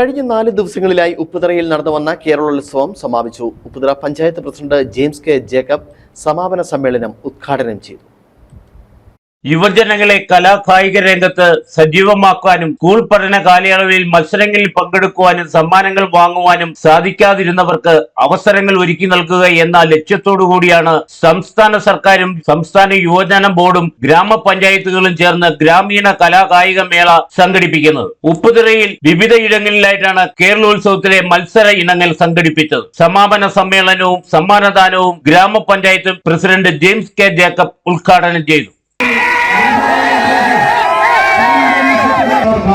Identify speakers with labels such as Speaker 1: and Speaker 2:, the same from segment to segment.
Speaker 1: കഴിഞ്ഞ നാല് ദിവസങ്ങളിലായി ഉപ്പുതറയിൽ നടന്നു വന്ന കേരളോത്സവം സമാപിച്ചു. Upputhara panchayat president James K Jacob സമാപന സമ്മേളനം ഉദ്ഘാടനം ചെയ്തു.
Speaker 2: യുവജനങ്ങളെ കലാകായിക രംഗത്ത് സജീവമാക്കാനും സ്കൂൾ പഠന കാലയളവിൽ മത്സരങ്ങളിൽ പങ്കെടുക്കുവാനും സമ്മാനങ്ങൾ വാങ്ങുവാനും സാധിക്കാതിരുന്നവർക്ക് അവസരങ്ങൾ ഒരുക്കി നൽകുക എന്ന ലക്ഷ്യത്തോടു കൂടിയാണ് സംസ്ഥാന സർക്കാരും സംസ്ഥാന യുവജന ബോർഡും ഗ്രാമപഞ്ചായത്തുകളും ചേർന്ന് ഗ്രാമീണ കലാകായിക മേള സംഘടിപ്പിക്കുന്നത്. ഉപ്പുതിറയിൽ വിവിധ ഇടങ്ങളിലായിട്ടാണ് കേരളോത്സവത്തിലെ മത്സര ഇനങ്ങൾ സംഘടിപ്പിച്ചത്. സമാപന സമ്മേളനവും സമ്മാനദാനവും ഗ്രാമപഞ്ചായത്ത് പ്രസിഡന്റ് ജെയിംസ് കെ ജേക്കബ് ഉദ്ഘാടനം ചെയ്തു.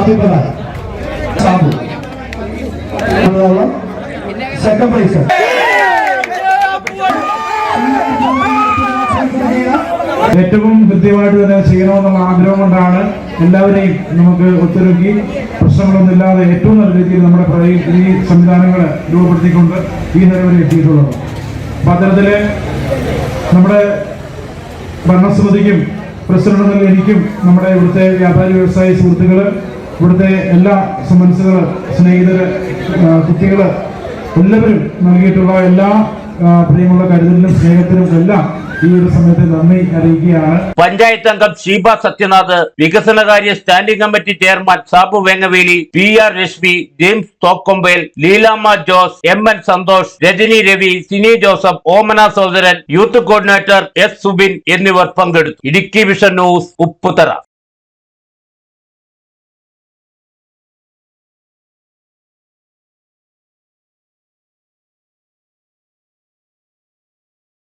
Speaker 3: കാപ്പിപ്പറ സാബു സെക്കൻഡ് പ്രൈസ് ഏറ്റവും കൃത്യമായിട്ട് തന്നെ ചെയ്യണമെന്നുള്ള ആഗ്രഹം കൊണ്ടാണ് എല്ലാവരെയും നമുക്ക് ഒത്തൊരുക്കി. പ്രശ്നങ്ങളൊന്നുമില്ലാതെ ഏറ്റവും നല്ല രീതിയിൽ നമ്മുടെ ഈ സംവിധാനങ്ങൾ രൂപപ്പെടുത്തിക്കൊണ്ട് ഈ വരെ എത്തിയിട്ടുള്ളത്. അപ്പൊ അത്തരത്തിൽ നമ്മുടെ ഭരണസമിതിക്കും പ്രസിഡന്റ് എനിക്കും നമ്മുടെ ഇവിടുത്തെ വ്യാപാരി വ്യവസായ സുഹൃത്തുക്കൾ. ഇവിടുത്തെ എല്ലാ സമൻസുകൾ സ്നേഹിതര് കുട്ടികൾ എല്ലാവരും നൽകിയിട്ടുള്ള എല്ലാ പ്രിയമുള്ള കരുതലിനും സ്നേഹത്തിനും എല്ലാം അറിയിക്കുകയാണ്.
Speaker 2: പഞ്ചായത്ത് അംഗം ഷീബ സത്യനാഥ് വികസനകാര്യ standing committee chairman Sabu Vengaveli P R Reshmi James Thokkombel Leelamma Jose M N Santhosh Rajani Ravi Sini Joseph Omana സഹോദരൻ യൂത്ത് കോർഡിനേറ്റർ എസ് സുബിൻ എന്നിവർ പങ്കെടുത്തു. Idukki vision news Upputhara.